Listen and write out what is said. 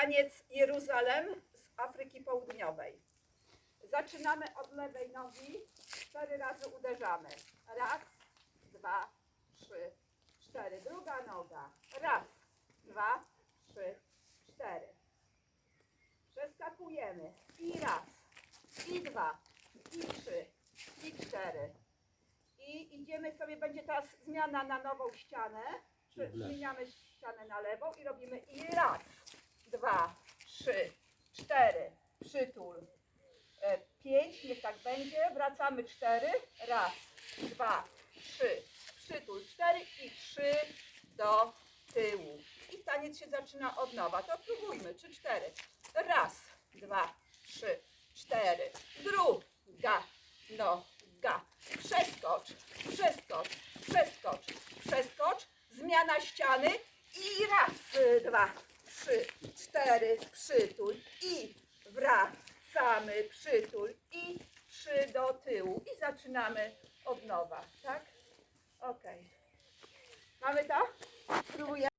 taniec Jeruzalem z Afryki Południowej. Zaczynamy od lewej nogi, cztery razy uderzamy. Raz, dwa, trzy, cztery. Druga noga. Raz, dwa, trzy, cztery. Przeskakujemy. I raz, i dwa, i trzy, i cztery. I idziemy sobie, będzie teraz zmiana na nową ścianę. Zmieniamy ścianę na lewą i robimy i raz, trzy, cztery, przytul. E, Pięć, niech tak będzie. Wracamy cztery. Raz, dwa, trzy, przytul. Cztery i trzy do tyłu. I taniec się zaczyna od nowa. To próbujmy. Trzy, cztery. Raz, dwa, trzy, cztery. Druga noga. Przeskocz, przeskocz, przeskocz, przeskocz. Zmiana ściany. I raz, dwa, trzy, cztery, przytul i wracamy, przytul i trzy do tyłu. I zaczynamy od nowa, tak? Ok. Mamy to?